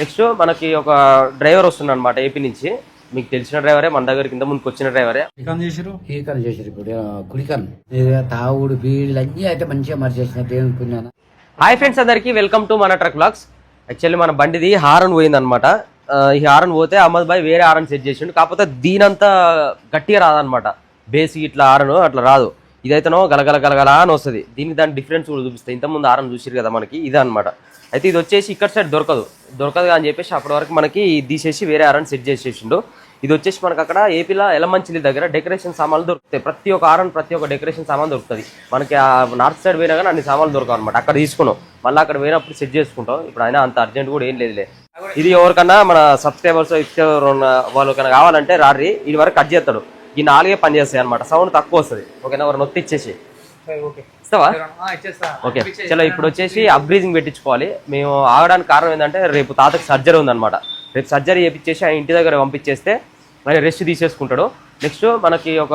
Next మనకి ఒక driver వస్తున్నాడు అనమాట ఏపీ నుంచి. మీకు తెలిసిన డ్రైవరే మన దగ్గర కింద ముందుకు వచ్చిన డ్రైవరే. చేసిరు కీకలు చేసారు ఇప్పుడు? కుడికన్ తాగుడు అన్నీ అయితే మంచిగా మరి చేసిన దేవుని పుణ్యాన హాయ్ ఫ్రెండ్స్ అందరికీ వెల్కమ్ టు మన ట్రక్ బ్లాగ్స్. యాక్చువల్లీ మన బండిది హారన్ పోయిందనమాట ఈ హారన్ పోతే అహ్మద్ భాయ్ వేరే హారన్ సెట్ చేసిండు. కాకపోతే దీనంతా గట్టిగా రాదనమాట బేసిక్ ఇట్లా హారన్ అట్లా రాదు. ఇదైతేనో గలగల గలగల అని వస్తుంది. దీనికి దాని డిఫరెన్స్ కూడా చూపిస్తాయి. ఇంతకుముందు ఆరం చూసిరు కదా మనకి ఇదే అనమాట అయితే ఇది వచ్చేసి ఇక్కడ సైడ్ దొరకదు. దొరకదు అని చెప్పేసి అప్పటి వరకు మనకి తీసేసి వేరే హారన్ సెట్ చేసేసిండు. ఇది వచ్చేసి మనకు అక్కడ ఏపీలో ఎలమంచిలి దగ్గర డెకరేషన్ సామాన్లు దొరుకుతాయి. ప్రతి ఒక్క ఆరన్ ప్రతి ఒక్క డెకరేషన్ సామాన్ దొరుకుతుంది. మనకి ఆ నార్త్ సైడ్ పోయినా కానీ అన్ని సామాన్లు దొరకవు అనమాట అక్కడ తీసుకున్నాం. మళ్ళీ అక్కడ పోయినప్పుడు సెట్ చేసుకుంటాం. ఇప్పుడు అయినా అంత అర్జెంట్ కూడా ఏం లేదులే. ఇది ఎవరికన్నా మన సబ్స్క్రైబర్స్ ఇచ్చేవారు ఉన్న వాళ్ళకన్నా కావాలంటే రారి ఇది వరకు కట్ చేస్తాడు. ఈ నాలుగే పని చేస్తాయి అనమాట సౌండ్ తక్కువ వస్తుంది. ఓకేనా? ఎవరు నొత్తి ఇచ్చేసి. ఇస్తావా? ఓకే. చలో ఇప్పుడు వచ్చేసి అప్గ్రీజింగ్ పెట్టించుకోవాలి. మేము ఆగడానికి కారణం ఏంటంటే రేపు తాతకి సర్జరీ ఉందన్నమాట. రేపు సర్జరీ చేపించేసి ఆ ఇంటి దగ్గర పంపించేస్తే మరి రెస్ట్ తీసేసుకుంటాడు. నెక్స్ట్ మనకి ఒక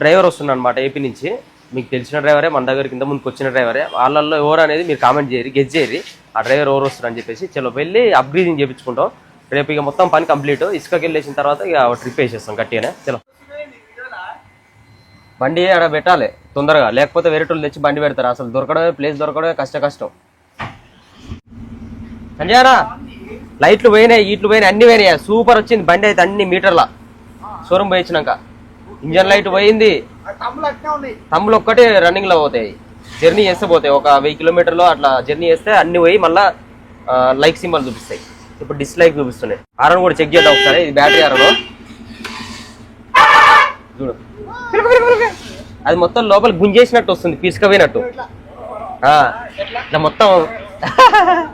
డ్రైవర్ వస్తున్నాడు అనమాట ఏపీ నుంచి. మీకు తెలిసిన డ్రైవరే మన దగ్గర కింద ముందుకు వచ్చిన డ్రైవరే వాళ్ళల్లో ఎవరు అనేది మీరు కామెంట్ చేయరు గెస్ చేయరు. ఆ డ్రైవర్ ఎవరు వస్తారు అని చెప్పేసి. చలో వెళ్ళి అప్గ్రీజింగ్ చేయించుకుంటాం రేపు ఇక మొత్తం పని కంప్లీట్ ఇసుకకి వెళ్ళేసిన తర్వాత ఇక ట్రిప్ వేసేస్తాం గట్టిగానే. చలో. బండి ఆడ పెట్టాలి తొందరగా. లేకపోతే వేరేటోళ్ళు తెచ్చి బండి పెడతారు. అసలు దొరకడమే ప్లేస్ దొరకడమే కష్ట కష్టం. సంజయనా లైట్లు పోయినాయి ఈట్లు పోయినాయి అన్ని పోయినాయి. సూపర్ వచ్చింది బండి అయితే అన్ని మీటర్ల. షోరూమ్ పోయించినాక ఇంజన్ లైట్ పోయింది. తమ్ములు ఒక్కటి రన్నింగ్లో పోతాయి. జర్నీ చేస్తే పోతాయి. ఒక వెయ్యి కిలోమీటర్లో అట్లా జర్నీ చేస్తే అన్ని పోయి మళ్ళా లైక్ సింబల్ చూపిస్తాయి. ఇప్పుడు డిస్లైక్ చూపిస్తున్నాయి. ఆరన్ కూడా చెక్ చేద్దాం ఒకసారి. ఇది బ్యాటరీ ఆరను చూడు. అది మొత్తం లోపల గుంజేసినట్టు వస్తుంది పీసుకపోయినట్టు ఇట్లా మొత్తం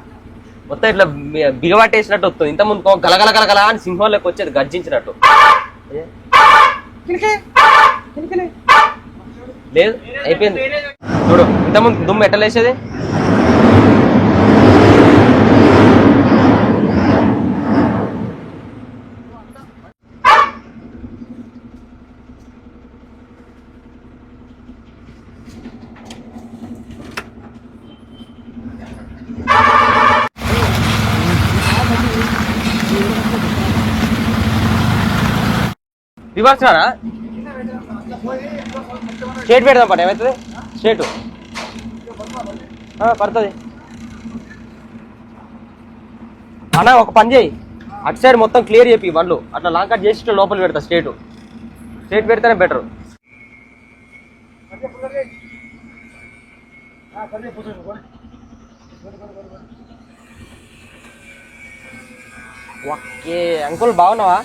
మొత్తం ఇట్లా బి- బిగబట్టేసినట్టు వస్తుంది. ఇంత ముందు గలగల గలగల అని సింహంలోకి వచ్చేది గర్జించినట్టు. లేదు అయిపోయింది. చూడు ఇంత ముందు దుమ్ము ఎట్లా రివర్స్ రానా స్టేట్ పెడదాం పని ఏమవుతుంది స్టేటు. పడుతుంది. అన్న ఒక పని చేయి. అటు సైడ్ మొత్తం క్లియర్ చెప్పి బండ్లు అట్లా లాంగ్ కట్ చేసి లోపల పెడతా స్టేటు. స్ట్రేట్ పెడితేనే బెటర్. ఓకే అంకుల్ బాగున్నావా?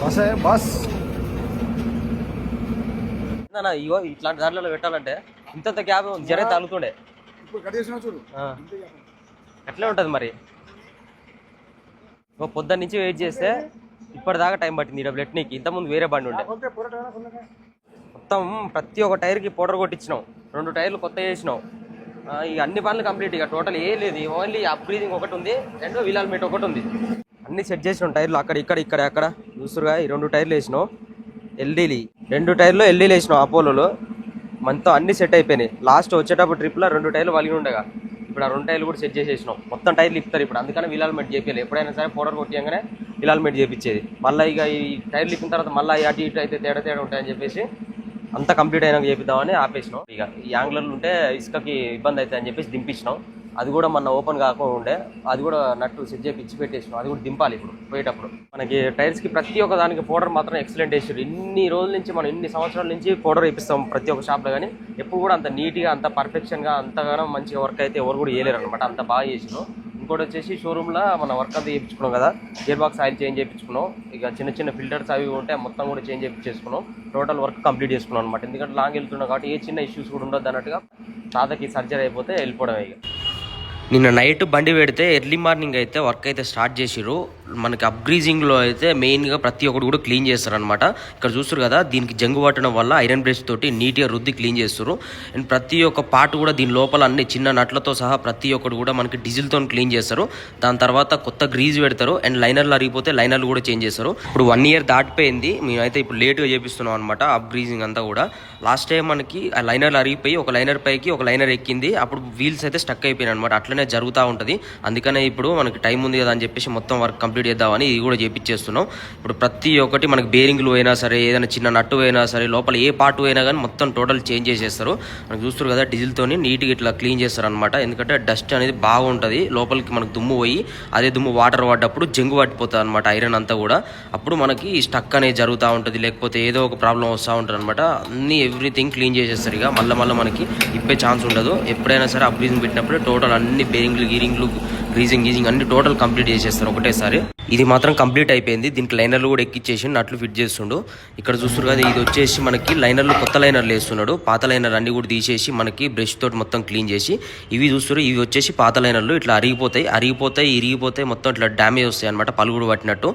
బస్ బస్. నా ఇగో ఇట్లాంటి దాంట్లో పెట్టాలంటే ఇంతంత గ్యాప్ జర ఆ. అట్లే ఉంటుంది మరి? ఓ పొద్దున్న నుంచి వెయిట్ చేస్తే ఇప్పటిదాకా టైం పట్టింది ఇక్కడ బ్లెట్నీకి ఇంతకుముందు వేరే బండి ఉండే. మొత్తం ప్రతి ఒక్క టైర్కి పౌడర్ కొట్టించినాం. రెండు టైర్లు కొత్త చేసినాం. ఇక అన్ని పనులు కంప్లీట్ ఇక. టోటల్ ఏ లేదు. ఓన్లీ అప్ బ్రీదింగ్ ఒకటి ఉంది రెండు విలాల్ మీట్ ఒకటి ఉంది. అన్ని సెట్ చేసినాం టైర్లు. అక్కడ ఇక్కడ ఇక్కడ అక్కడ. చూసురుగా ఈ రెండు టైర్లు వేసినాం. ఎల్డీలు. రెండు టైర్లు ఎల్డీలు వేసినాం అపోలోలో. మనతో అన్ని సెట్ అయిపోయినాయి. లాస్ట్ వచ్చేటప్పుడు ట్రిప్లో రెండు టైర్లు వలిగి ఉండగా. ఇప్పుడు ఆ రెండు టైర్లు కూడా సెట్ చేసేసినాం. మొత్తం టైర్లు ఇప్పుతారు ఇప్పుడు. అందుకని విలాల్మెంట్ చేయాలి ఎప్పుడైనా సరే పౌడర్ కొట్టియంగానే విలాల్మెంట్ చేయించేది మళ్ళీ ఇక ఈ టైర్లు ఇప్పిన తర్వాత మళ్ళీ అటు ఇటు అయితే తేడా తేడా ఉంటాయని చెప్పేసి అంతా కంప్లీట్ అయినాక చేపిద్దామని ఆపేసినాం. ఇక ఈ యాంగ్లర్లు ఉంటే ఇసుకకి ఇబ్బంది అవుతుంది అని చెప్పేసి దింపించినాం అది కూడా మన ఓపెన్ కాకుండా ఉండే అది కూడా నట్టు సెట్ చేసి ఇచ్చి పెట్టేసినాం. అది కూడా దింపాలి ఇప్పుడు పోయేటప్పుడు. మనకి టైర్స్కి ప్రతి ఒక్క దానికి పౌడర్ మాత్రం ఎక్సలెంట్ వేసారు ఇన్ని రోజుల నుంచి మనం ఇన్ని సంవత్సరాల నుంచి పౌడర్ ఇప్పిస్తాం ప్రతి ఒక్క షాప్లో కానీ ఎప్పుడు కూడా అంత నీట్గా అంత పర్ఫెక్షన్గా అంతగానో మంచిగా వర్క్ అయితే ఎవరు కూడా చేయలేరు అనమాట అంత బాగా చేసినాం ఇంకోటి వచ్చేసి షోరూమ్లో మన వర్క్ అంతా చేయించుకున్నాం కదా. గేర్ బాక్స్ ఆయిల్ చేంజ్ చేయించుకున్నాం. ఇక చిన్న చిన్న ఫిల్టర్స్ అవి ఉంటే మొత్తం కూడా చేంజ్ చేయించేసుకున్నాం. టోటల్ వర్క్ కంప్లీట్ చేసుకున్నాం అనమాట ఎందుకంటే లాంగ్ వెళ్తున్నాం కాబట్టి ఏ చిన్న ఇష్యూస్ కూడా ఉండదు అన్నట్టుగా తాతకి సర్జరీ అయిపోతే వెళ్ళిపోవడం ఇక. నిన్న నైట్ బండి పెడితే ఎర్లీ మార్నింగ్ అయితే వర్క్ అయితే స్టార్ట్ చేసిరు మనకి అప్గ్రీజింగ్లో అయితే మెయిన్గా ప్రతి ఒక్కటి కూడా క్లీన్ చేస్తారనమాట ఇక్కడ చూస్తారు కదా దీనికి జంగు పట్టడం వల్ల ఐరన్ బ్రష్ తోటి నీట్గా రుద్ది క్లీన్ చేస్తారు అండ్ ప్రతి ఒక్క పార్ట్ కూడా దీని లోపల అన్ని చిన్న నట్లతో సహా ప్రతి ఒక్కటి కూడా మనకి డీజిల్తో క్లీన్ చేస్తారు. దాని తర్వాత కొత్త గ్రీజ్ పెడతారు. అండ్ లైనర్లు అరిగిపోతే లైనర్లు కూడా చేంజ్ చేస్తారు. ఇప్పుడు వన్ ఇయర్ దాటిపోయింది. మేమైతే ఇప్పుడు లేట్గా చేపిస్తున్నాం అనమాట అప్గ్రీజింగ్ అంతా కూడా. లాస్ట్ టైం మనకి ఆ లైనర్లు అరిగిపోయి ఒక లైనర్ పైకి ఒక లైనర్ ఎక్కింది. అప్పుడు వీల్స్ అయితే స్టక్ అయిపోయినాయి అనమాట అట్లనే జరుగుతూ ఉంటుంది. అందుకనే ఇప్పుడు మనకి టైం ఉంది కదా అని చెప్పేసి మొత్తం వర్క్ కంప్లీట్ చేద్దామని ఇది కూడా చేపించేస్తున్నాం ఇప్పుడు ప్రతి ఒక్కటి మనకి బేరింగ్లు అయినా సరే ఏదైనా చిన్న నట్టు అయినా సరే లోపల ఏ పార్ట్ అయినా కానీ మొత్తం టోటల్ చేంజ్ చేసేస్తారు. మనకు చూస్తారు కదా డీజిల్తోని నీట్గా ఇట్లా క్లీన్ చేస్తారు అనమాట ఎందుకంటే డస్ట్ అనేది బాగుంటుంది. లోపలికి మనకు దుమ్ము పోయి అదే దుమ్ము వాటర్ పడ్డప్పుడు జంగు పట్టిపోతుంది అనమాట ఐరన్ అంతా కూడా. అప్పుడు మనకి స్టక్ అనేది జరుగుతూ ఉంటుంది. లేకపోతే ఏదో ఒక ప్రాబ్లం వస్తూ ఉంటుంది అనమాట అన్ని ఎవ్రీథింగ్ క్లీన్ చేసేస్తారు ఇక. మళ్ళీ మళ్ళీ మనకి ఇప్పే ఛాన్స్ ఉండదు. ఎప్పుడైనా సరే అప్లీజింగ్ పెట్టినప్పుడు టోటల్ అన్ని బేరింగ్లు గీరింగ్లు గ్రీజింగ్ గీజింగ్ అన్ని టోటల్ కంప్లీట్ చేసేస్తారు ఒకటేసారి. ఇది మాత్రం కంప్లీట్ అయిపోయింది. దీనికి లైనర్లు కూడా ఎక్కిచ్చేసి నట్లు ఫిట్ చేస్తుండు. ఇక్కడ చూస్తారు కదా ఇది వచ్చేసి మనకి లైనర్లు కొత్త లైనర్లు వేస్తున్నాడు. పాత లైనర్ అన్ని కూడా తీసేసి మనకి బ్రష్ తోటి మొత్తం క్లీన్ చేసి ఇవి చూస్తారు ఇవి వచ్చేసి పాత లైనర్లు. ఇట్లా అరిగిపోతాయి అరిగిపోతాయి ఇరిగిపోతాయి మొత్తం ఇట్లా డ్యామేజ్ వస్తాయి అనమాట పలుగుడు పట్టినట్టు.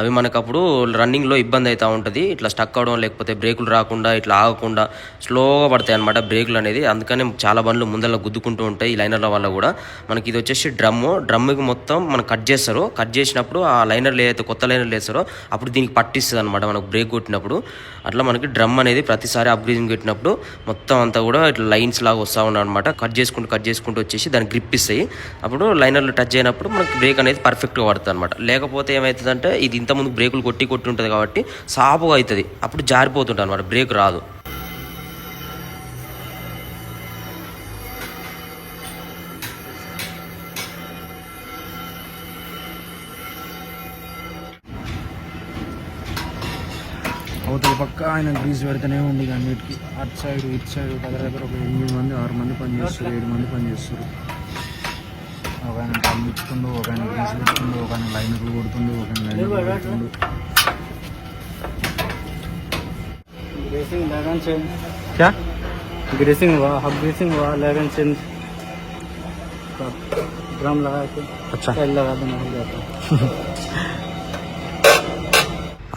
అవి మనకప్పుడు రన్నింగ్లో ఇబ్బంది అవుతూ ఉంటుంది. ఇట్లా స్టక్ అవడం లేకపోతే బ్రేకులు రాకుండా ఇట్లా ఆగకుండా స్లోగా పడతాయి అనమాట బ్రేకులు అనేది. అందుకనే చాలా బండ్లు ముందర గుద్దుకుంటూ ఉంటాయి ఈ లైనర్ల వల్ల కూడా. మనకి ఇది వచ్చేసి డ్రమ్ డ్రమ్కి మొత్తం మనం కట్ చేస్తారు. కట్ చేసినప్పుడు ఆ లైనర్లు ఏదైతే కొత్త లైనర్లు వేస్తారో అప్పుడు దీనికి పట్టిస్తుంది అనమాట మనకు బ్రేక్ కొట్టినప్పుడు అట్లా మనకి డ్రమ్ అనేది ప్రతిసారి అప్గ్రేజింగ్ పెట్టినప్పుడు మొత్తం అంతా కూడా ఇట్లా లైన్స్ లాగా వస్తూ ఉన్నాయి అనమాట కట్ చేసుకుంటూ కట్ చేసుకుంటూ వచ్చేసి దానికి గ్రిప్ ఇస్తాయి. అప్పుడు లైనర్లు టచ్ అయినప్పుడు మనకి బ్రేక్ అనేది పర్ఫెక్ట్గా పడుతుంది అనమాట లేకపోతే ఏమవుతుందంటే ఇది ఇంతకుముందు బ్రేకులు కొట్టి కొట్టి ఉంటుంది కాబట్టి సాపుగా అవుతుంది. అప్పుడు జారిపోతుంటుంది అనమాట బ్రేక్ రాదు. అవతల పక్క ఆయన గ్రీజ్ పెడితేనే ఉంది ఇక అన్నిటికీ అటు సైడ్ ఇటు సైడ్ దగ్గర దగ్గర ఒక ఎనిమిది మంది ఆరు మంది పని చేస్తారు ఏడు మంది పని చేస్తారు ఒక ఆయన పంపించుకుండు ఒక ఆయన గ్రీజ్ పెట్టుకుండు ఒక ఆయన లైనర్లు కొడుతుండు ఒక ఆయన లైనర్లు కొడుతుండు ग्रेसिंग लगन चेंज क्या ग्रेसिंग हुआ हब ग्रेसिंग हुआ लगन चेंज ड्रम लगा के अच्छा लगा देना हो जाता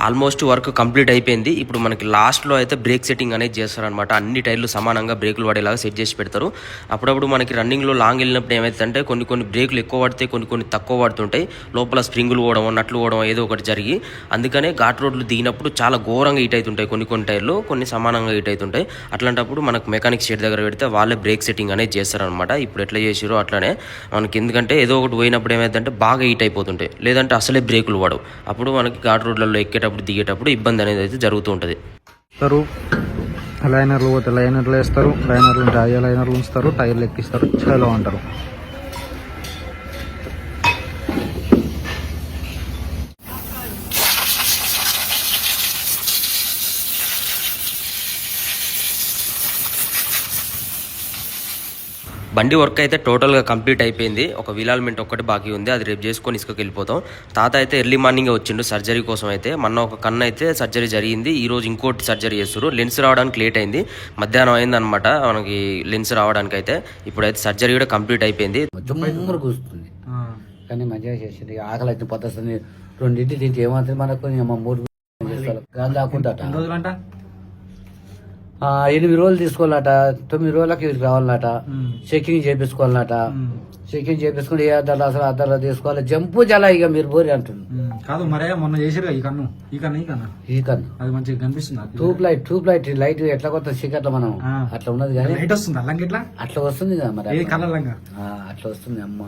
almost work complete అయిపోయింది. ఇప్పుడు మనకి లాస్ట్లో అయితే బ్రేక్ సెట్టింగ్ అనేది చేస్తారనమాట అన్ని టైర్లు సమానంగా బ్రేకులు పడేలాగా సెట్ చేసి పెడతారు. అప్పుడప్పుడు మనకి రన్నింగ్లో లాంగ్ వెళ్ళినప్పుడు ఏమవుతుందంటే కొన్ని కొన్ని బ్రేకులు ఎక్కువ పడితే కొన్ని కొన్ని తక్కువ పడుతుంటాయి. లోపల స్ప్రింగులు పోవడం నట్లు పోవడం ఏదో ఒకటి జరిగి అందుకనే ఘాట్ రోడ్లు దిగినప్పుడు చాలా ఘోరంగా హీట్ అవుతుంటాయి కొన్ని కొన్ని టైర్లు. కొన్ని సమానంగా హీట్ అవుతుంటాయి. అట్లాంటప్పుడు మనకు మెకానిక్ షెడ్ దగ్గర పెడితే వాళ్ళే బ్రేక్ సెట్టింగ్ అనేది చేస్తారనమాట ఇప్పుడు ఎట్లా చేసిరో అట్లానే. మనకి ఎందుకంటే ఏదో ఒకటి పోయినప్పుడు ఏమైందంటే బాగా హీట్ అయిపోతుంటాయి. లేదంటే అసలే బ్రేకులు పడవు. అప్పుడు మనకి ఘాట్ రోడ్లలో ఎక్కేటప్పుడు దిగేటప్పుడు ఇబ్బంది అనేది అయితే జరుగుతూ ఉంటుంది. లైనర్లు పోతే లైనర్లు వేస్తారు లైనర్లు ఉంటే అయ్యే లైనర్లు ఉంచుతారు. టైర్లు ఎక్కిస్తారు. చలో అంటారు. బండి వర్క్ అయితే టోటల్గా కంప్లీట్ అయిపోయింది. ఒక విలాల్మెంట్ ఒక్కటి బాకీ ఉంది. అది రేపు చేసుకొని ఇసుకకి వెళ్ళిపోతాం. తాత అయితే ఎర్లీ మార్నింగ్ వచ్చిండు సర్జరీ కోసం అయితే. మొన్న ఒక కన్ను అయితే సర్జరీ జరిగింది. ఈ రోజు ఇంకోటి సర్జరీ చేస్తారు లెన్స్ రావడానికి లేట్ అయింది. మధ్యాహ్నం అయింది అనమాట మనకి లెన్స్ రావడానికి అయితే. ఇప్పుడైతే సర్జరీ కూడా కంప్లీట్ అయిపోయింది. కూస్తుంది కానీ మంచిగా చేసింది. ఆకలి అయితే పొద్దుస్తుంది రెండింటి తింటే ఏమవుతుంది మనకు మూడు గాలి ఎనిమిది రోజులు తీసుకోవాలట తొమ్మిది రోజులకి రావాలట చెకింగ్ చేపించుకోవాలట చెకింగ్ చేపించుకుని ఏ అద్దాలు అసలు అద్దాలు తీసుకోవాలి. జంపు జల ఇక మీరు బోరి అంటున్నారు. కాదు మరే మొన్న చేసిరు ఈ కన్ను. ఈ కన్ను ఈ కన్ను. ఈ కన్ను. అది మంచిగా కనిపిస్తుంది tube light tube light light ఎట్లా కొత్త చీకట్ల మనం. అట్లా ఉన్నది కానీ లైట్ వస్తుంది అట్లా వస్తుంది కదా మరి. కలర్ అట్లా వస్తుంది అమ్మ.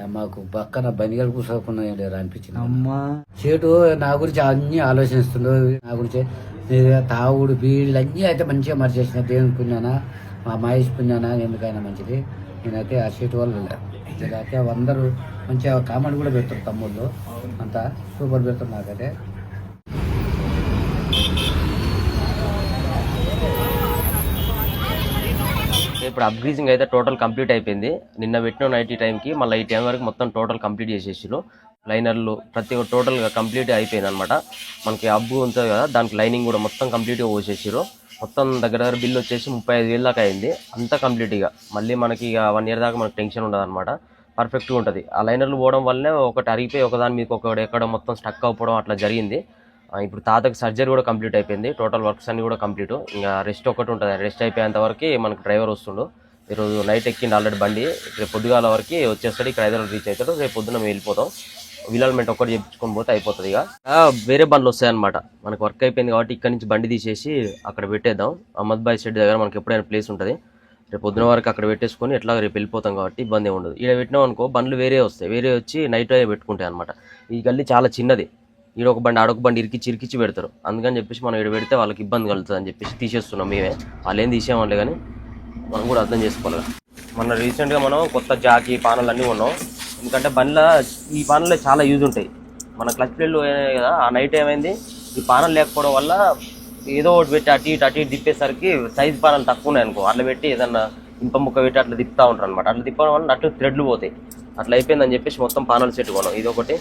మాకు పక్కన బనిగలు కూర్చోకుండా లేరు అనిపించింది. అమ్మా. చేటు నా గురించి అన్ని ఆలోచిస్తుండు. నా గురించి తాగుడు బీడీలు అన్నీ అయితే మంచిగా మరిచేసిన. దేవుని పుణ్యానా మా మహేష్ పుణ్యానా ఎందుకైనా మంచిది. నేనైతే ఆ చేటు వల్ల అయితే అందరూ మంచిగా కామెంట్ కూడా పెడతారు తమ్ముళ్ళు. అంతా సూపర్ పెడతారు నాకైతే. ఇప్పుడు అప్గ్రీజింగ్ అయితే టోటల్ కంప్లీట్ అయిపోయింది. నిన్న పెట్టిన నైట్ ఈ టైంకి మళ్ళీ ఈ టైం వరకు మొత్తం టోటల్ కంప్లీట్ చేసేసారు లైనర్లు ప్రతి ఒక్క టోటల్గా కంప్లీట్ అయిపోయింది అనమాట మనకి అబ్బు ఉంటుంది కదా దానికి లైనింగ్ కూడా మొత్తం కంప్లీట్గా పోసేసారు మొత్తం దగ్గర దగ్గర బిల్ వచ్చేసి ముప్పై ఐదు వేలు దాకా అయింది. అంతా కంప్లీట్గా మళ్ళీ మనకి ఇక వన్ ఇయర్ దాకా మనకి టెన్షన్ ఉండదు అనమాట పర్ఫెక్ట్గా ఉంటుంది. ఆ లైనర్లు పోవడం వల్లనే ఒకటి అరిగిపోయి ఒకదాని మీకు ఒకటి ఎక్కడ మొత్తం స్టక్ అవ్వడం అట్లా జరిగింది. ఇప్పుడు తాతకి సర్జరీ కూడా కంప్లీట్ అయిపోయింది. టోటల్ వర్క్స్ అన్ని కూడా కంప్లీట్ ఇంకా రెస్ట్ ఒకటి ఉంటుంది. రెస్ట్ అయిపోయేంత వరకు మనకు డ్రైవర్ వస్తుండు. ఈరోజు నైట్ ఎక్కిండి ఆల్రెడీ బండి. రేపు పొద్దుగాల వరకు వచ్చేస్తాడు. ఇక్కడ హైదరాబాద్ రీచ్ అవుతాడు. రేపు పొద్దున మేము వెళ్ళిపోతాం. విలాల్మెంట్ ఒక్కటి చేయించుకొని పోతే అయిపోతుంది ఇక. వేరే బండ్లు వస్తాయన్నమాట. మనకు వర్క్ అయిపోయింది కాబట్టి ఇక్కడ నుంచి బండి తీసేసి అక్కడ పెట్టేద్దాం. అహ్మద్ బాయ్ షెడ్ దగ్గర మనకి ఎప్పుడైనా ప్లేస్ ఉంటుంది. రేపు పొద్దున వరకు అక్కడ పెట్టేసుకొని ఎట్లా రేపు వెళ్ళిపోతాం కాబట్టి ఇబ్బంది ఉండదు. ఇక్కడ పెట్టినాం అనుకో బండ్లు వేరే వస్తాయి. వేరే వచ్చి నైట్ అయ్యే పెట్టుకుంటాయి అనమాట ఈ గల్లీ చాలా చిన్నది. ఈడొక బండి ఆడొక బండి ఇరికిచ్చి ఇరికిచ్చి పెడతారు. అందుకని చెప్పేసి మనం ఇక్కడ పెడితే వాళ్ళకి ఇబ్బంది కలుగుతుంది అని చెప్పేసి తీసేస్తున్నాం మేమే. వాళ్ళు ఏం తీసేవాళ్ళే కానీ మనం కూడా అర్థం చేసుకోవాలి మన రీసెంట్గా మనం కొత్త జాకీ పానలు అన్నీ ఉన్నాం ఎందుకంటే బండ్ల ఈ పానల్లో చాలా యూజ్ ఉంటాయి. మన క్లచ్ ప్లేట్లు అయినాయి కదా ఆ నైట్ ఏమైంది? ఈ పానలు లేకపోవడం వల్ల ఏదో ఒకటి పెట్టి అటు ఇటు అటు ఇటు తిప్పేసరికి సైజ్ పానలు తక్కువ ఉన్నాయి అనుకో అట్లా పెట్టి ఏదన్నా ఇంప ముక్క పెట్టి అట్లా తిప్పుతూ ఉంటారు అనమాట అట్లా తిప్పడం వల్ల అట్లు థ్రెడ్లు పోతాయి. అట్లా అయిపోయిందని చెప్పేసి మొత్తం పానలు సెట్ కొన్నాం. ఇది ఒకటి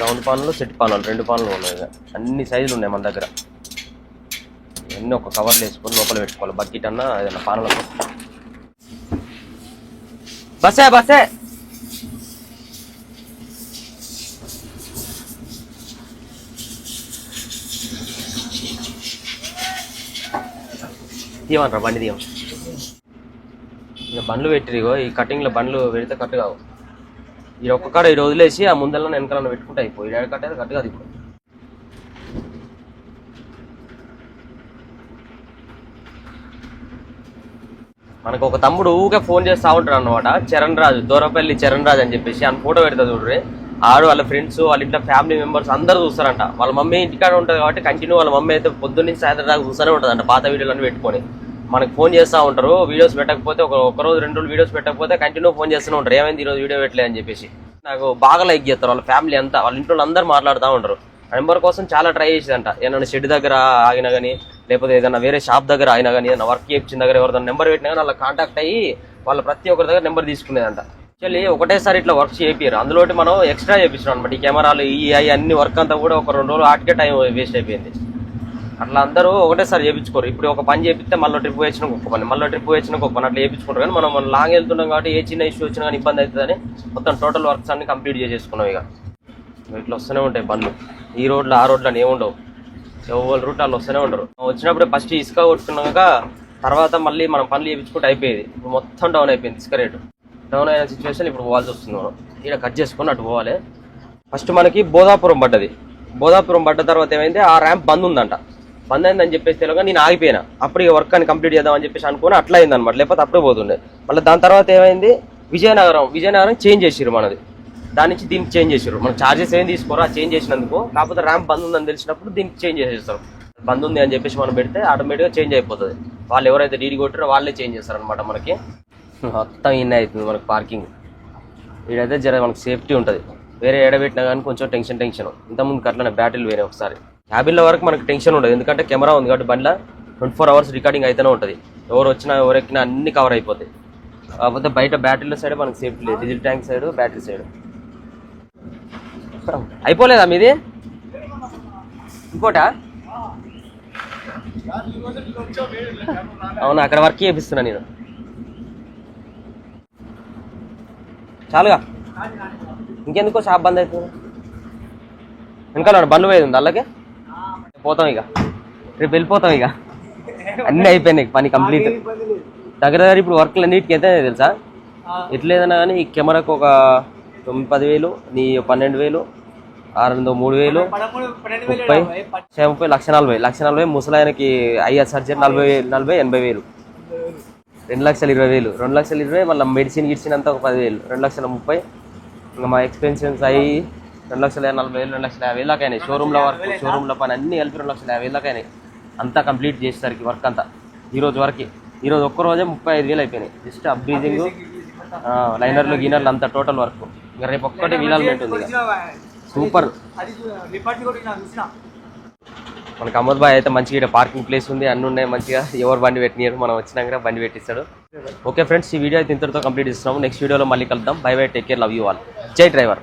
రౌండ్ పానలు సెట్ పానలు రెండు పానలు ఉన్నాయి ఇక. అన్ని సైజులు ఉన్నాయి మన దగ్గర. ఇవన్నీ ఒక కవర్లు వేసుకొని లోపల పెట్టుకోవాలి. బకెట్ అన్న ఏదైనా పానల బస్సే బస్సే! తీయమంటారా బండి తీయం? ఇక బండ్లు పెట్టిరిగో ఈ కటింగ్లో బండ్లు పెడితే కట్ కావు. ఈ ఒక్క కాడ ఈ వదిలేసి ఆ ముందల వెనకాల పెట్టుకుంటే అయిపోయి. ఏడు కట్ అయితే కట్టు కాదు ఇప్పుడు. మనకు ఒక తమ్ముడు ఊకే ఫోన్ చేస్తా ఉంటాడు అనమాట చరణ్ రాజు దూరపల్లి చరణ్ రాజు అని చెప్పేసి. ఆయన ఫోటో పెడతా చూడరే ఆడు వాళ్ళ ఫ్రెండ్స్ వాళ్ళ ఇంట్లో ఫ్యామిలీ మెంబర్స్ అందరూ చూస్తారంట. వాళ్ళ మమ్మీ ఇంటికాడ ఉంటుంది కాబట్టి కంటిన్యూ వాళ్ళ మమ్మీ అయితే పొద్దున్న నుంచి సాయంత్రం దాకా చూస్తూనే ఉంటుందంట. పాత వీడియోలను పెట్టుకొని. మనకు ఫోన్ చేస్తూ ఉంటారు. వీడియోస్ పెట్టకపోతే ఒక ఒక రోజు రెండు రోజులు వీడియోస్ పెట్టకపోతే కంటిన్యూ ఫోన్ చేస్తూనే ఉంటారు. ఏమైంది ఈరోజు వీడియో పెట్టలే అని చెప్పేసి. నాకు బాగా లైక్ చేస్తారు. వాళ్ళ ఫ్యామిలీ అంతా. వాళ్ళ ఇంట్లో అందరూ మాట్లాడుతూ ఉంటారు. నెంబర్ కోసం చాలా ట్రై చేసేదంట. ఏదైనా షెడ్ దగ్గర ఆగినా కానీ లేకపోతే ఏదైనా వేరే షాప్ దగ్గర అయినా కానీ ఏదైనా వర్క్ చేయించిన దగ్గర ఎవరిదైనా నెంబర్ పెట్టినా కానీ వాళ్ళ కాంటాక్ట్ అయ్యి వాళ్ళ ప్రతి ఒక్కరి దగ్గర నెంబర్ తీసుకునేదంట. యాక్చువల్లీ ఒకటేసారి ఇట్లా వర్క్ చేయించారు అందులోటి మనం ఎక్స్ట్రా చేయించాం అనమాట ఈ కెమెరాలు ఈ అవి అన్ని వర్క్ అంతా కూడా ఒక రెండు రోజులు ఆటికే టైం వేస్ట్ అయిపోయింది. అట్లా అందరూ ఒకటేసారి చేయించుకోరు ఇప్పుడు ఒక పని చేపిస్తే మళ్ళీ ట్రిప్ వేసిన ఒక పని. మళ్ళీ ట్రిప్ వేసిన ఒక పని అట్లా చేయించుకుంటారు కానీ మనం మనం లాంగ్ వెళ్తున్నాం కాబట్టి ఏ చిన్న ఇష్యూ వచ్చినా కానీ ఇబ్బంది అవుతుందని మొత్తం టోటల్ వర్క్స్ అన్ని కంప్లీట్ చేసేసుకున్నాం ఇక. ఇట్లా వస్తూనే ఉంటాయి బండ్లు ఈ రోడ్లు ఆ రోడ్లు అని ఏముండవు ఎవరి రూట్ వాళ్ళు వస్తూనే ఉంటారు వచ్చినప్పుడు ఫస్ట్ ఇసుక కొట్టుకున్నాక తర్వాత మళ్ళీ మనం పనులు చేయించుకుంటే అయిపోయేది. ఇప్పుడు మొత్తం డౌన్ అయిపోయింది ఇసుక రేటు. డౌన్ అయిన సిచ్యువేషన్ ఇప్పుడు పోవాల్సి వస్తుంది మనం. ఇక్కడ కట్ చేసుకొని అటు పోవాలి. ఫస్ట్ మనకి బోధాపురం పడ్డది. బోధాపురం పడ్డ తర్వాత ఏమైంది? ఆ ర్యాంప్ బంద్ ఉందంట. బంద్ అయిందని చెప్పేసి తెలియక నేను ఆగిపోయినా. అప్పుడు ఈ వర్క్ అని కంప్లీట్ చేద్దామని చెప్పేసి అనుకుని అట్లా అయింది అనమాట లేకపోతే అప్పుడే పోతుండే. మళ్ళీ దాని తర్వాత ఏమైంది? విజయనగరం విజయనగరం చేంజ్ చేసిరు మనది. దాని నుంచి దీనికి చేంజ్ చేసారు మనం చార్జెస్ ఏం తీసుకోరు? చేంజ్ చేసినందుకు. కాకపోతే ర్యాంప్ బంద్ ఉందని తెలిసినప్పుడు దీనికి చేంజ్ చేసేస్తారు. బంద్ ఉంది అని చెప్పేసి మనం పెడితే ఆటోమేటిక్గా చేంజ్ అయిపోతుంది. వాళ్ళు ఎవరైతే డీడీ కొట్టారో వాళ్ళే చేంజ్ చేస్తారు అనమాట మనకి. మొత్తం ఇన్ అవుతుంది మనకి పార్కింగ్ ఈడైతే జర మనకి సేఫ్టీ ఉంటుంది. వేరే ఎడబెట్టినా కానీ కొంచెం టెన్షన్ టెన్షన్ ఇంతకుముందు అట్లనే బ్యాటరీలు వేరే ఒకసారి. క్యాబిన్ల వరకు మనకి టెన్షన్ ఉండదు. ఎందుకంటే కెమెరా ఉంది కాబట్టి బండ్ల ట్వంటీ ఫోర్ అవర్స్ రికార్డింగ్ అయితేనే ఉంటుంది. ఎవరు వచ్చినా ఎవరు ఎక్కినా అన్ని కవర్ అయిపోతాయి. కాకపోతే బయట బ్యాటరీల సైడ్ మనకి సేఫ్టీ లేదు. Diesel tank side battery side అయిపోలేదా మీది? ఇంకోటా? అవునా అక్కడ వర్క్ చేపిస్తున్నా నేను. చాలుగా. ఇంకెందుకో షాప్ బంద్ అవుతుంది వెనకాల బండ్లు పోయేది ఉంది? అలాగే పోతాం ఇక. రేపు వెళ్ళిపోతాం ఇక. అన్నీ అయిపోయినాయి పని కంప్లీట్. దగ్గర దగ్గర ఇప్పుడు వర్క్లు అన్నిటికీ అయితే తెలుసా? ఎట్లేదన్నా కానీ ఈ కెమెరాకు ఒక తొమ్మిది పది వేలు నీ పన్నెండు వేలు ఆరు వందల మూడు వేలు ముప్పై ముప్పై లక్ష నలభై లక్ష నలభై ముసలాయనకి ఐఆర్ సర్జరీ నలభై నలభై ఎనభై వేలు. రెండు లక్షల ఇరవై వేలు. రెండు లక్షల ఇరవై మళ్ళీ మెడిసిన్ గిడిసినంత ఒక పదివేలు. రెండు లక్షల ముప్పై ఇంకా మా ఎక్స్పెన్షన్స్ అయ్యి రెండు లక్షల నలభై వేలు రెండు లక్షల యాభై వేలు దాకా అయినాయి షోరూమ్లో వర్క్ షోరూమ్లో పని అన్ని కలిపి రెండు లక్షల యాభై వేలు దాకా అయినాయి అంతా కంప్లీట్ చేసేసరికి వర్క్ అంతా. ఈరోజు వరకు ఈ రోజు ఒక్క రోజే ముప్పై ఐదు వేలు అయిపోయినాయి జస్ట్ అబ్రీజింగ్ లైనర్లు గిన్నర్లు అంతా టోటల్ వర్క్ ఇంకా రేపు ఒక్కటే వీలాల్మెంట్ ఉంది సూపర్ మనకి అహ్మద్ బాయ్ అయితే మంచిగా ఇక్కడ పార్కింగ్ ప్లేస్ ఉంది అన్ని ఉన్నాయి మంచిగా. ఎవరు బండి పెట్టినారు మనం వచ్చినాక బండి పెట్టిస్తాడు. ఓకే ఫ్రెండ్స్ ఈ వీడియో అయితే ఇంతటితో కంప్లీట్ ఇస్తున్నాము నెక్స్ట్ వీడియోలో మళ్ళీ కలుద్దాం. Bye bye take care love you all జై డ్రైవర్